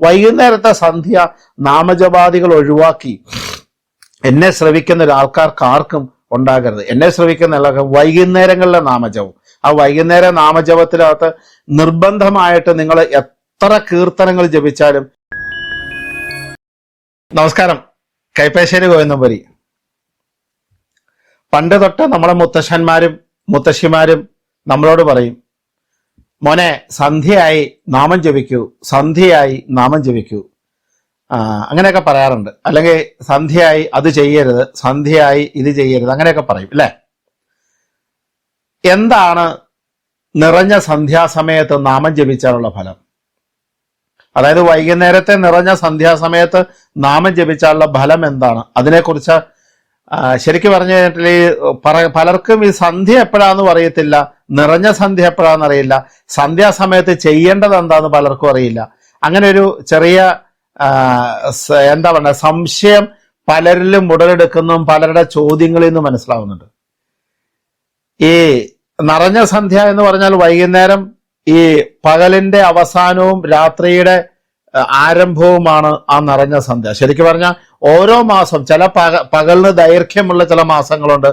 വൈകുന്നേരത്തെ സന്ധ്യ നാമജപാദികൾ ഒഴിവാക്കി. എന്നെ ശ്രവിക്കുന്ന ഒരാൾക്കാർക്ക് ആർക്കും ഉണ്ടാകരുത്. എന്നെ ശ്രവിക്കുന്ന വൈകുന്നേരങ്ങളിലെ നാമജപം. ആ വൈകുന്നേര നാമജപത്തിനകത്ത് നിർബന്ധമായിട്ട് നിങ്ങൾ എത്ര കീർത്തനങ്ങൾ ജപിച്ചാലും നമസ്കാരം. കൈപ്പേശ്ശേരി ഗോവിന്ദംപുരി പണ്ട് തൊട്ട് നമ്മളെ മുത്തശ്ശന്മാരും മുത്തശ്ശിമാരും നമ്മളോട് പറയും മോനെ സന്ധ്യയായി നാമം ജപിക്കൂ. സന്ധ്യയായി നാമം ജപിക്കൂ. അങ്ങനെയൊക്കെ പറയാറുണ്ട്. അല്ലെങ്കിൽ സന്ധ്യയായി അത് ചെയ്യരുത് സന്ധ്യയായി ഇത് ചെയ്യരുത് അങ്ങനെയൊക്കെ പറയും അല്ലേ? എന്താണ് നിറഞ്ഞ സന്ധ്യാസമയത്ത് നാമം ജപിച്ചാലുള്ള ഫലം? അതായത് വൈകുന്നേരത്തെ നിറഞ്ഞ സന്ധ്യാസമയത്ത് നാമം ജപിച്ചാലുള്ള ഫലം എന്താണ്? അതിനെക്കുറിച്ച് ശരിക്കും പറഞ്ഞു കഴിഞ്ഞിട്ട് ഈ പറ- പലർക്കും ഈ സന്ധ്യ എപ്പോഴാണെന്ന് അറിയത്തില്ല നിറഞ്ഞ സന്ധ്യ എപ്പോഴാണെന്ന് അറിയില്ല സന്ധ്യാസമയത്ത് ചെയ്യേണ്ടത് എന്താന്ന് പലർക്കും അറിയില്ല. അങ്ങനെ ഒരു ചെറിയ എന്താ പറയുക സംശയം പലരിലും ഉടലെടുക്കുന്നതും പലരുടെ ചോദ്യങ്ങളിൽ നിന്ന് മനസ്സിലാവുന്നുണ്ട്. ഈ നിറഞ്ഞ സന്ധ്യ എന്ന് പറഞ്ഞാൽ വൈകുന്നേരം ഈ പകലിന്റെ അവസാനവും രാത്രിയുടെ ആരംഭവുമാണ് ആ നിറഞ്ഞ സന്ധ്യ. ശരിക്കും പറഞ്ഞാൽ ഓരോ മാസം ചില പക പകലിന് ദൈർഘ്യമുള്ള ചില മാസങ്ങളുണ്ട്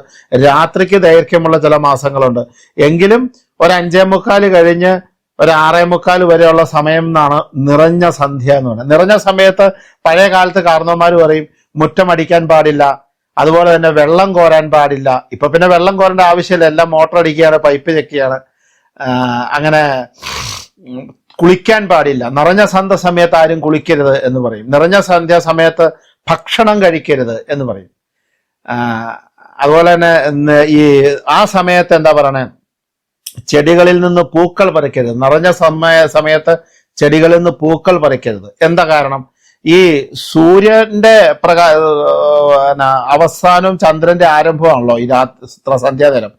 രാത്രിക്ക് ദൈർഘ്യമുള്ള ചില മാസങ്ങളുണ്ട്. എങ്കിലും ഒരു അഞ്ചേ മുക്കാൽ കഴിഞ്ഞ് ഒരു ആറേ മുക്കാൽ വരെയുള്ള സമയം എന്നാണ് നിറഞ്ഞ സന്ധ്യ എന്ന് പറയുന്നത്. നിറഞ്ഞ സമയത്ത് പഴയ കാലത്ത് കാരണവന്മാർ പറയും മുറ്റമടിക്കാൻ പാടില്ല അതുപോലെ തന്നെ വെള്ളം കോരാൻ പാടില്ല. ഇപ്പൊ പിന്നെ വെള്ളം കോരേണ്ട ആവശ്യമില്ല എല്ലാം മോട്ടർ അടിക്കുകയാണ് പൈപ്പ് ചെക്കുകയാണ് അങ്ങനെ കുളിക്കാൻ പാടില്ല. നിറഞ്ഞ സന്ധ്യ സമയത്ത് ആരും കുളിക്കരുത് എന്ന് പറയും. നിറഞ്ഞ സന്ധ്യ സമയത്ത് ഭക്ഷണം കഴിക്കരുത് എന്ന് പറയും. അതുപോലെ തന്നെ ഈ ആ സമയത്ത് എന്താ പറയണേ? ചെടികളിൽ നിന്ന് പൂക്കൾ പറിക്കരുത്. നിറഞ്ഞ സമയ സമയത്ത് ചെടികളിൽ നിന്ന് പൂക്കൾ പറിക്കരുത്. എന്താ കാരണം? ഈ സൂര്യന്റെ പ്രകാ അവസാനവും ചന്ദ്രന്റെ ആരംഭമാണല്ലോ ഈ രാത്രി സന്ധ്യാനേരം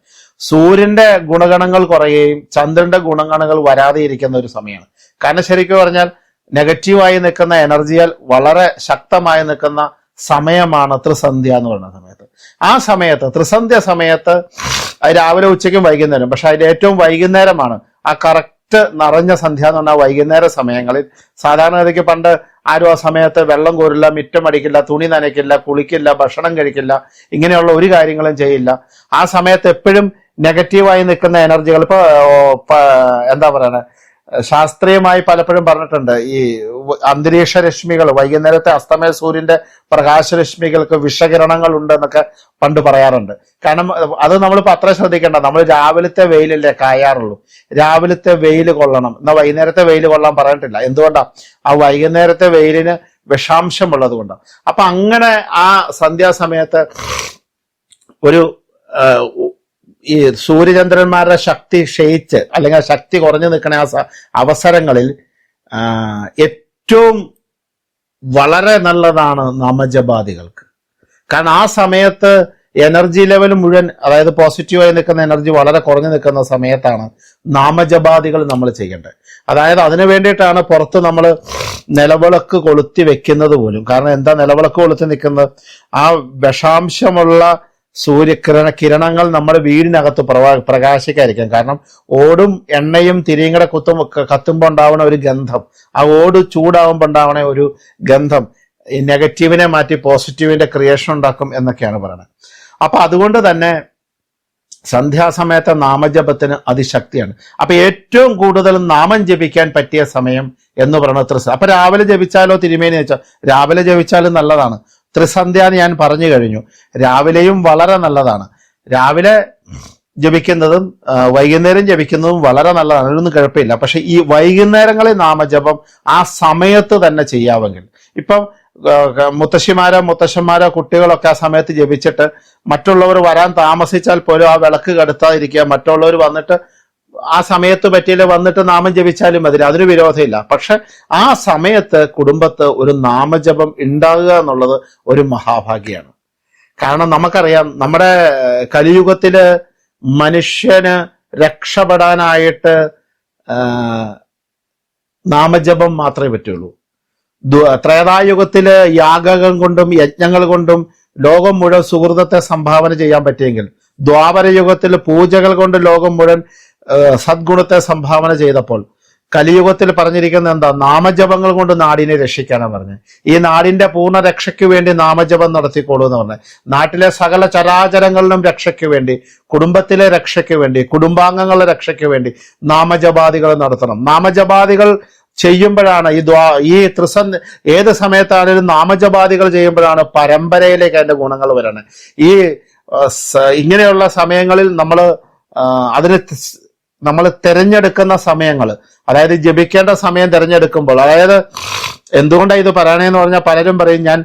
സൂര്യന്റെ ഗുണഗണങ്ങൾ കുറയുകയും ചന്ദ്രന്റെ ഗുണഗണങ്ങൾ വരാതെ ഇരിക്കുന്ന ഒരു സമയമാണ്. കാരണം ശരിക്കും പറഞ്ഞാൽ നെഗറ്റീവായി നിൽക്കുന്ന എനർജിയാൽ വളരെ ശക്തമായി നിൽക്കുന്ന സമയമാണ് ത്രിസന്ധ്യ എന്ന് പറയുന്ന സമയത്ത്. ആ സമയത്ത് ത്രിസന്ധ്യ സമയത്ത് രാവിലെ ഉച്ചയ്ക്കും വൈകുന്നേരം പക്ഷെ അതിൽ ഏറ്റവും വൈകുന്നേരമാണ്. ആ കറക്റ്റ് നിറഞ്ഞ സന്ധ്യ എന്ന് പറഞ്ഞാൽ വൈകുന്നേര സമയങ്ങളിൽ. സാധാരണഗതിക്ക് പണ്ട് ആരും ആ സമയത്ത് വെള്ളം കോരില്ല മിറ്റം അടിക്കില്ല തുണി നനയ്ക്കില്ല കുളിക്കില്ല ഭക്ഷണം കഴിക്കില്ല ഇങ്ങനെയുള്ള ഒരു കാര്യങ്ങളും ചെയ്യില്ല. ആ സമയത്ത് എപ്പോഴും നെഗറ്റീവായി നിൽക്കുന്ന എനർജികൾ ഇപ്പൊ എന്താ പറയണേ? ശാസ്ത്രീയമായി പലപ്പോഴും പറഞ്ഞിട്ടുണ്ട്. ഈ അന്തരീക്ഷ രശ്മികൾ വൈകുന്നേരത്തെ അസ്തമയ സൂര്യന്റെ പ്രകാശ രശ്മികൾക്ക് വിഷകിരണങ്ങൾ ഉണ്ട് എന്നൊക്കെ പണ്ട് പറയാറുണ്ട്. കാരണം അത് നമ്മളിപ്പോ അത്ര ശ്രദ്ധിക്കേണ്ട. നമ്മൾ രാവിലത്തെ വെയിലല്ലേ കായാറുള്ളൂ. രാവിലത്തെ വെയിൽ കൊള്ളണം. എന്നാൽ വൈകുന്നേരത്തെ വെയിൽ കൊള്ളാൻ പറഞ്ഞിട്ടില്ല. എന്തുകൊണ്ടാ? ആ വൈകുന്നേരത്തെ വെയിലിന് വിഷാംശമുള്ളത് കൊണ്ടാണ് അപ്പൊ അങ്ങനെ ആ സന്ധ്യാസമയത്ത് ഒരു ഈ സൂര്യചന്ദ്രന്മാരുടെ ശക്തി ക്ഷയിച്ച് അല്ലെങ്കിൽ ശക്തി കുറഞ്ഞു നിൽക്കുന്ന ആ അവസരങ്ങളിൽ ഏറ്റവും വളരെ നല്ലതാണ് നാമജപാദികൾക്ക്. കാരണം ആ സമയത്ത് എനർജി ലെവൽ മുഴുവൻ അതായത് പോസിറ്റീവായി നിൽക്കുന്ന എനർജി വളരെ കുറഞ്ഞു നിൽക്കുന്ന സമയത്താണ് നാമജപാദികൾ നമ്മൾ ചെയ്യേണ്ടത്. അതായത് അതിനു വേണ്ടിയിട്ടാണ് പുറത്ത് നമ്മൾ നിലവിളക്ക് കൊളുത്തി വെക്കുന്നത് പോലും. കാരണം എന്താ നിലവിളക്ക് കൊളുത്തി നിൽക്കുന്നത്? ആ വിഷാംശമുള്ള സൂര്യകിരണ കിരണങ്ങൾ നമ്മുടെ വീടിനകത്ത് പ്രവാ പ്രകാശിക്കാതിരിക്കും കാരണം ഓടും എണ്ണയും തിരിയും കൂടെ കുത്തും കത്തുമ്പോൾ ഉണ്ടാവുന്ന ഒരു ഗന്ധം. ആ ഓട് ചൂടാവുമ്പോൾ ഉണ്ടാവുന്ന ഒരു ഗന്ധം. നെഗറ്റീവിനെ മാറ്റി പോസിറ്റീവിന്റെ ക്രിയേഷൻ ഉണ്ടാക്കും എന്നൊക്കെയാണ് പറയുന്നത്. അപ്പൊ അതുകൊണ്ട് തന്നെ സന്ധ്യാസമയത്തെ നാമജപത്തിന് അതിശക്തിയാണ്. അപ്പൊ ഏറ്റവും കൂടുതൽ നാമം ജപിക്കാൻ പറ്റിയ സമയം എന്ന് പറയുന്നത് ത്രിസ അപ്പൊ രാവിലെ ജപിച്ചാലോ തിരുമേനി വെച്ചാൽ രാവിലെ ജപിച്ചാലും നല്ലതാണ്. ത്രിസന്ധ്യ ഞാൻ പറഞ്ഞു കഴിഞ്ഞു. രാവിലെയും വളരെ നല്ലതാണ്. രാവിലെ ജപിക്കുന്നതും വൈകുന്നേരം ജപിക്കുന്നതും വളരെ നല്ലതാണ്. അതിനൊന്നും കുഴപ്പമില്ല. പക്ഷെ ഈ വൈകുന്നേരങ്ങളിൽ നാമജപം ആ സമയത്ത് തന്നെ ചെയ്യാമെങ്കിൽ. ഇപ്പം മുത്തശ്ശിമാരോ മുത്തശ്ശന്മാരോ കുട്ടികളൊക്കെ ആ സമയത്ത് ജപിച്ചിട്ട് മറ്റുള്ളവർ വരാൻ താമസിച്ചാൽ പോലും ആ വിളക്ക് കെടുത്താതിരിക്കുക മറ്റുള്ളവർ വന്നിട്ട് ആ സമയത്ത് പറ്റിയില്ല വന്നിട്ട് നാമം ജപിച്ചാലും മതി. അതിന് വിരോധമില്ല. പക്ഷെ ആ സമയത്ത് കുടുംബത്ത് ഒരു നാമജപം ഉണ്ടാകുക എന്നുള്ളത് ഒരു മഹാഭാഗ്യമാണ് കാരണം നമുക്കറിയാം നമ്മുടെ കലിയുഗത്തിൽ മനുഷ്യന് രക്ഷപ്പെടാനായിട്ട് നാമജപം മാത്രമേ പറ്റുള്ളൂ. ത്രേതായുഗത്തിൽ യാഗകം കൊണ്ടും യജ്ഞങ്ങൾ കൊണ്ടും ലോകം മുഴുവൻ സുഹൃതത്തെ സംഭാവന ചെയ്യാൻ പറ്റിയെങ്കിൽ ദ്വാപര യുഗത്തിൽ പൂജകൾ കൊണ്ട് ലോകം മുഴുവൻ സദ്ഗുണത്തെ സംഭാവന ചെയ്തപ്പോൾ കലിയുഗത്തിൽ പറഞ്ഞിരിക്കുന്ന എന്താ? നാമജപങ്ങൾ കൊണ്ട് നാടിനെ രക്ഷിക്കാനാണ് പറഞ്ഞത്. ഈ നാടിന്റെ പൂർണ രക്ഷയ്ക്ക് വേണ്ടി നാമജപം നടത്തിക്കോളൂ എന്ന് പറഞ്ഞത്. നാട്ടിലെ സകല ചരാചരങ്ങളിലും രക്ഷയ്ക്ക് വേണ്ടി കുടുംബത്തിലെ രക്ഷയ്ക്ക് വേണ്ടി കുടുംബാംഗങ്ങളുടെ രക്ഷയ്ക്ക് വേണ്ടി നാമജപാദികൾ നടത്തണം. നാമജപാദികൾ ചെയ്യുമ്പോഴാണ് ഈ ദ്വാ ഈ ത്രിസന് ഏത് സമയത്താണെങ്കിലും നാമജപാദികൾ ചെയ്യുമ്പോഴാണ് പരമ്പരയിലേക്ക് അതിന്റെ ഗുണങ്ങൾ വരണത്. ഈ ഇങ്ങനെയുള്ള സമയങ്ങളിൽ നമ്മൾ അതിന് നമ്മൾ തിരഞ്ഞെടുക്കുന്ന സമയങ്ങൾ അതായത് ജപിക്കേണ്ട സമയം തിരഞ്ഞെടുക്കുമ്പോൾ. അതായത് എന്തുകൊണ്ടാണ് ഇത് പറയണേന്ന് പറഞ്ഞാൽ പലരും പറയും ഞാൻ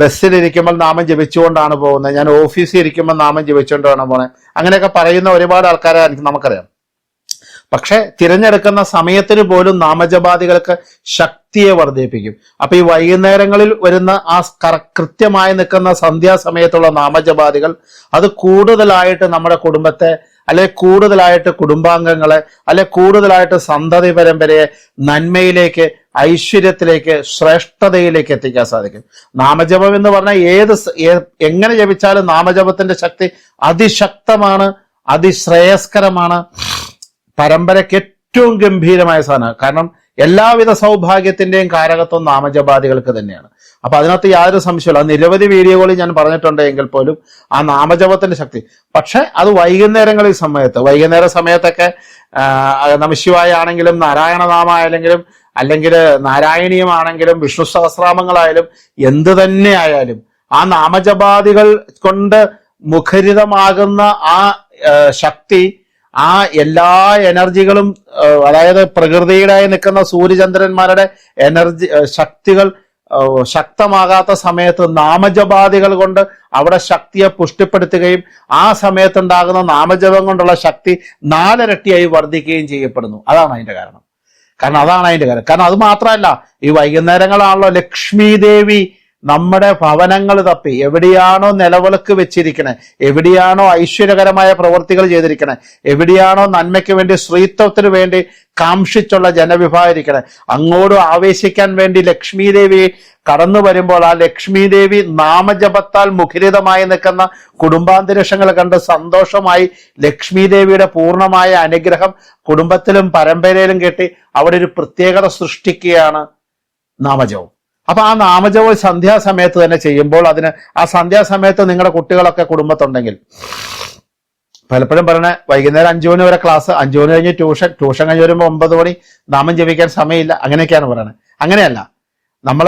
ബസ്സിലിരിക്കുമ്പോൾ നാമം ജപിച്ചുകൊണ്ടാണ് പോകുന്നത്. ഞാൻ ഓഫീസിൽ ഇരിക്കുമ്പോൾ നാമം ജപിച്ചുകൊണ്ടാണ് പോകുന്നത്. അങ്ങനെയൊക്കെ പറയുന്ന ഒരുപാട് ആൾക്കാരെ നമുക്കറിയാം. പക്ഷെ തിരഞ്ഞെടുക്കുന്ന സമയത്തിന് പോലും നാമജപാദികൾക്ക് ശക്തിയെ വർദ്ധിപ്പിക്കും. അപ്പൊ ഈ വൈകുന്നേരങ്ങളിൽ വരുന്ന ആ കൃത്യമായി നിൽക്കുന്ന സന്ധ്യാസമയത്തുള്ള നാമജപാദികൾ അത് കൂടുതലായിട്ട് നമ്മുടെ കുടുംബത്തെ അല്ലെ കൂടുതലായിട്ട് കുടുംബാംഗങ്ങളെ അല്ലെ കൂടുതലായിട്ട് സന്തതി പരമ്പരയെ നന്മയിലേക്ക് ഐശ്വര്യത്തിലേക്ക് ശ്രേഷ്ഠതയിലേക്ക് എത്തിക്കാൻ സാധിക്കും. നാമജപം എന്ന് പറഞ്ഞാൽ ഏത് എങ്ങനെ ജപിച്ചാലും നാമജപത്തിന്റെ ശക്തി അതിശക്തമാണ് അതിശ്രേയസ്കരമാണ്. പരമ്പരയ്ക്ക് ഏറ്റവും ഗംഭീരമായ സാധനമാണ്. കാരണം എല്ലാവിധ സൗഭാഗ്യത്തിന്റെയും കാരകത്വം നാമജപാദികൾക്ക് തന്നെയാണ്. അപ്പൊ അതിനകത്ത് യാതൊരു സംശയമില്ല അത് നിരവധി വീഡിയോകളിൽ ഞാൻ പറഞ്ഞിട്ടുണ്ട് എങ്കിൽ പോലും ആ നാമജപത്തിന്റെ ശക്തി. പക്ഷെ അത് വൈകുന്നേരങ്ങളിൽ സമയത്ത് വൈകുന്നേര സമയത്തൊക്കെ നമശിവായ ആണെങ്കിലും നാരായണനാമായാലെങ്കിലും അല്ലെങ്കിൽ നാരായണീയമാണെങ്കിലും വിഷ്ണു സഹസ്രാമങ്ങളായാലും എന്ത് തന്നെ ആയാലും ആ നാമജപാദികൾ കൊണ്ട് മുഖരിതമാകുന്ന ആ, ശക്തി ആ എല്ലാ എനർജികളും അതായത് പ്രകൃതിയുടെ നിൽക്കുന്ന സൂര്യചന്ദ്രന്മാരുടെ എനർജി ശക്തികൾ ശക്തമാകാത്ത സമയത്ത് നാമജപാദികൾ കൊണ്ട് അവിടെ ശക്തിയെ പുഷ്ടിപ്പെടുത്തുകയും ആ സമയത്തുണ്ടാകുന്ന നാമജപം കൊണ്ടുള്ള ശക്തി നാലരട്ടിയായി വർദ്ധിക്കുകയും ചെയ്യപ്പെടുന്നു. അതാണ് അതിന്റെ കാരണം. കാരണം അതാണ് അതിന്റെ കാരണം. കാരണം അത് മാത്രമല്ല ഈ വൈകുന്നേരങ്ങളാണല്ലോ ലക്ഷ്മി ദേവി നമ്മുടെ ഭവനങ്ങൾ തപ്പി എവിടെയാണോ നിലവിളക്ക് വെച്ചിരിക്കണേ എവിടെയാണോ ഐശ്വര്യകരമായ പ്രവൃത്തികൾ ചെയ്തിരിക്കണേ എവിടെയാണോ നന്മയ്ക്ക് വേണ്ടി സ്ത്രീത്വത്തിന് വേണ്ടി കാംക്ഷിച്ചുള്ള ജനവിഭാഗം ഇരിക്കണേ അങ്ങോട്ട് ആവേശിക്കാൻ വേണ്ടി ലക്ഷ്മി കടന്നു വരുമ്പോൾ ആ ലക്ഷ്മി ദേവി നാമജപത്താൽ മുഖരിതമായി നിൽക്കുന്ന കുടുംബാന്തരീക്ഷങ്ങൾ കണ്ട് സന്തോഷമായി ലക്ഷ്മി ദേവിയുടെ പൂർണമായ അനുഗ്രഹം കുടുംബത്തിലും പരമ്പരയിലും കെട്ടി. അവിടെ ഒരു പ്രത്യേകത സൃഷ്ടിക്കുകയാണ് നാമജപം. അപ്പൊ ആ നാമജപം സന്ധ്യാസമയത്ത് തന്നെ ചെയ്യുമ്പോൾ അതിന് ആ സന്ധ്യാസമയത്ത് നിങ്ങളുടെ കുട്ടികളൊക്കെ കുടുംബത്തുണ്ടെങ്കിൽ. പലപ്പോഴും പറയണേ വൈകുന്നേരം അഞ്ചു മണി വരെ ക്ലാസ് അഞ്ചു മണി കഴിഞ്ഞ് ട്യൂഷൻ ട്യൂഷൻ കഴിഞ്ഞ് വരുമ്പോൾ ഒമ്പത് മണി നാമം ജപിക്കാൻ സമയമില്ല. അങ്ങനെയൊക്കെയാണ് പറയണത് അങ്ങനെയല്ല. നമ്മൾ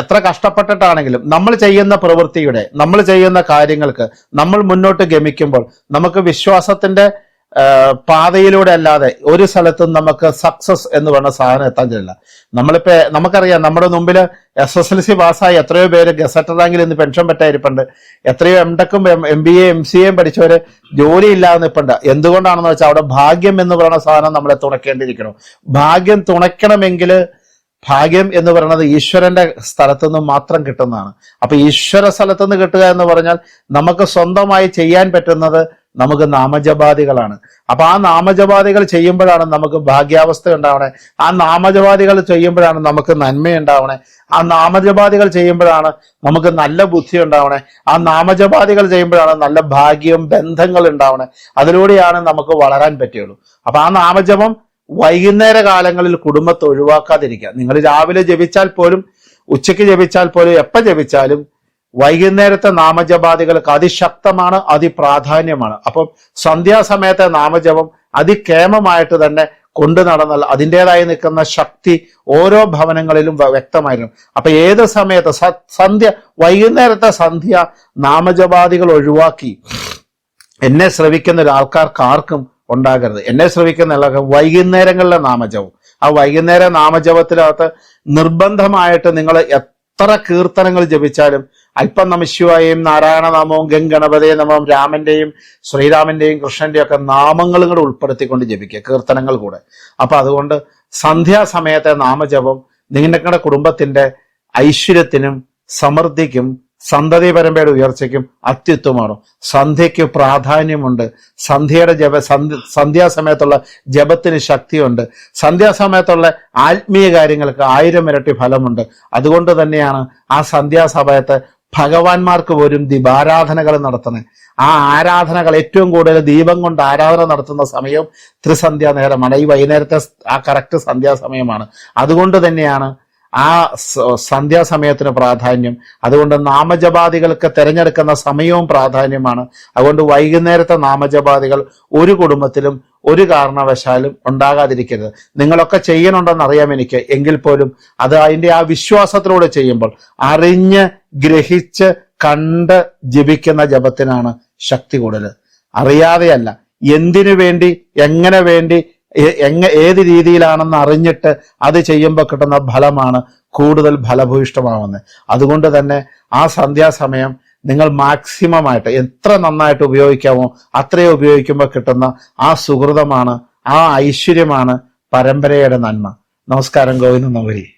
എത്ര കഷ്ടപ്പെട്ടിട്ടാണെങ്കിലും നമ്മൾ ചെയ്യുന്ന പ്രവൃത്തിയുടെ നമ്മൾ ചെയ്യുന്ന കാര്യങ്ങൾക്ക് നമ്മൾ മുന്നോട്ട് ഗമിക്കുമ്പോൾ നമുക്ക് വിശ്വാസത്തിന്റെ പാതയിലൂടെ അല്ലാതെ ഒരു സ്ഥലത്തും നമുക്ക് സക്സസ് എന്ന് പറഞ്ഞ സാധനം എത്താൻ കഴിയില്ല. നമ്മളിപ്പോ നമുക്കറിയാം നമ്മുടെ മുമ്പിൽ എസ് എസ് എൽ സി പാസ്സായി എത്രയോ പേര് ഗസറ്റ് റാങ്കിൽ ഇന്ന് പെൻഷൻ പറ്റായിരിപ്പുണ്ട് എത്രയോ M ടെക്കും M B A M C എയും പഠിച്ചവര് ജോലി ഇല്ലാതെ നിൽപ്പുണ്ട് എന്തുകൊണ്ടാണെന്ന് വെച്ചാൽ അവിടെ ഭാഗ്യം എന്ന് പറയുന്ന സാധനം നമ്മളെ തുണയ്ക്കേണ്ടിയിരിക്കണം ഭാഗ്യം തുണയ്ക്കണമെങ്കിൽ ഭാഗ്യം എന്ന് പറയുന്നത് ഈശ്വരന്റെ സ്ഥലത്തു നിന്ന് മാത്രം കിട്ടുന്നതാണ്. അപ്പൊ ഈശ്വര സ്ഥലത്തു നിന്ന് കിട്ടുക എന്ന് പറഞ്ഞാൽ നമുക്ക് സ്വന്തമായി ചെയ്യാൻ പറ്റുന്നത് നമുക്ക് നാമജപാദികളാണ്. അപ്പൊ ആ നാമജപാദികൾ ചെയ്യുമ്പോഴാണ് നമുക്ക് ഭാഗ്യാവസ്ഥ ഉണ്ടാവണേ. ആ നാമജപാദികൾ ചെയ്യുമ്പോഴാണ് നമുക്ക് നന്മ ഉണ്ടാവണേ ആ നാമജപാദികൾ ചെയ്യുമ്പോഴാണ് നമുക്ക് നല്ല ബുദ്ധി ഉണ്ടാവണേ. ആ നാമജപാദികൾ ചെയ്യുമ്പോഴാണ് നല്ല ഭാഗ്യവും ബന്ധങ്ങൾ ഉണ്ടാവണേ. അതിലൂടെയാണ് നമുക്ക് വളരാൻ പറ്റുള്ളൂ അപ്പൊ ആ നാമജപം വൈകുന്നേര കാലങ്ങളിൽ കുടുംബത്തെ ഒഴിവാക്കാതിരിക്കുക. നിങ്ങൾ രാവിലെ ജപിച്ചാൽ പോലും ഉച്ചയ്ക്ക് ജപിച്ചാൽ പോലും എപ്പോൾ ജപിച്ചാലും വൈകുന്നേരത്തെ നാമജപാദികൾക്ക് അതിശക്തമാണ് അതിപ്രാധാന്യമാണ്. അപ്പം സന്ധ്യാസമയത്തെ നാമജപം അതിക്ഷേമമായിട്ട് തന്നെ കൊണ്ടു നടന്നാൽ അതിന്റെതായി നിൽക്കുന്ന ശക്തി ഓരോ ഭവനങ്ങളിലും വ്യക്തമായിരുന്നു അപ്പൊ ഏത് സമയത്ത്? സന്ധ്യ വൈകുന്നേരത്തെ സന്ധ്യ നാമജപാദികൾ ഒഴിവാക്കി എന്നെ ശ്രവിക്കുന്ന ഒരാൾക്കാർക്ക് ആർക്കും ഉണ്ടാകരുത്. എന്നെ ശ്രവിക്കുന്ന വൈകുന്നേരങ്ങളിലെ നാമജപം. ആ വൈകുന്നേര നാമജപത്തിനകത്ത് നിർബന്ധമായിട്ട് നിങ്ങൾ എത്ര കീർത്തനങ്ങൾ ജപിച്ചാലും അല്പം നമശിവായും നാരായണനാമവും ഗംഗണപതേ നമവും രാമന്റെയും ശ്രീരാമന്റെയും കൃഷ്ണന്റെയും ഒക്കെ നാമങ്ങളും കൂടെ ഉൾപ്പെടുത്തിക്കൊണ്ട് ജപിക്കുക. കീർത്തനങ്ങൾ കൂടെ. അപ്പൊ അതുകൊണ്ട് സന്ധ്യാസമയത്തെ നാമജപം നിങ്ങളുടെ കുടുംബത്തിന്റെ ഐശ്വര്യത്തിനും സമൃദ്ധിക്കും സന്തതി പരമ്പരയുടെ ഉയർച്ചയ്ക്കും അത്യുത്തമമാണ്. സന്ധ്യയ്ക്ക് പ്രാധാന്യമുണ്ട്. സന്ധ്യയുടെ ജപ സന്ധ്യ സന്ധ്യാസമയത്തുള്ള ജപത്തിന് ശക്തിയുണ്ട്. സന്ധ്യാസമയത്തുള്ള ആത്മീയ കാര്യങ്ങൾക്ക് ആയിരം ഇരട്ടി ഫലമുണ്ട്. അതുകൊണ്ട് തന്നെയാണ് ആ സന്ധ്യാസമയത്ത് ഭഗവാന്മാർക്ക് പോലും ദീപാരാധനകൾ നടത്തുന്നത് ആ ആരാധനകൾ ഏറ്റവും കൂടുതൽ ദീപം കൊണ്ട് ആരാധന നടത്തുന്ന സമയം ത്രിസന്ധ്യാ നേരമാണ്. ഈ വൈകുന്നേരത്തെ ആ കറക്റ്റ് സന്ധ്യാസമയമാണ് അതുകൊണ്ട് തന്നെയാണ് ആ സന്ധ്യാസമയത്തിന് പ്രാധാന്യം. അതുകൊണ്ട് നാമജപാദികൾക്ക് തിരഞ്ഞെടുക്കുന്ന സമയവും പ്രാധാന്യമാണ്. അതുകൊണ്ട് വൈകുന്നേരത്തെ നാമജപാദികൾ ഒരു കുടുംബത്തിലും ഒരു കാരണവശാലും ഉണ്ടാകാതിരിക്കരുത്. നിങ്ങളൊക്കെ ചെയ്യണുണ്ടെന്ന് അറിയാം എനിക്ക്. എങ്കിൽ പോലും അത് അതിന്റെ ആ വിശ്വാസത്തിലൂടെ ചെയ്യുമ്പോൾ അറിഞ്ഞ് ഗ്രഹിച്ച് കണ്ട് ജപിക്കുന്ന ജപത്തിനാണ് ശക്തി കൂടുതൽ. അറിയാതെയല്ല എന്തിനു വേണ്ടി എങ്ങനെ വേണ്ടി എങ്ങ ഏത് രീതിയിലാണെന്ന് അറിഞ്ഞിട്ട് അത് ചെയ്യുമ്പോൾ കിട്ടുന്ന ഫലമാണ് കൂടുതൽ ഫലഭൂയിഷ്ടമാവുന്നത്. അതുകൊണ്ട് തന്നെ ആ സന്ധ്യാസമയം നിങ്ങൾ മാക്സിമം ആയിട്ട് എത്ര നന്നായിട്ട് ഉപയോഗിക്കാമോ അത്രയും ഉപയോഗിക്കുമ്പോൾ കിട്ടുന്ന ആ സുഹൃതമാണ് ആ ഐശ്വര്യമാണ് പരമ്പരയുടെ നന്മ. നമസ്കാരം ഗോവിന്ദ നവരി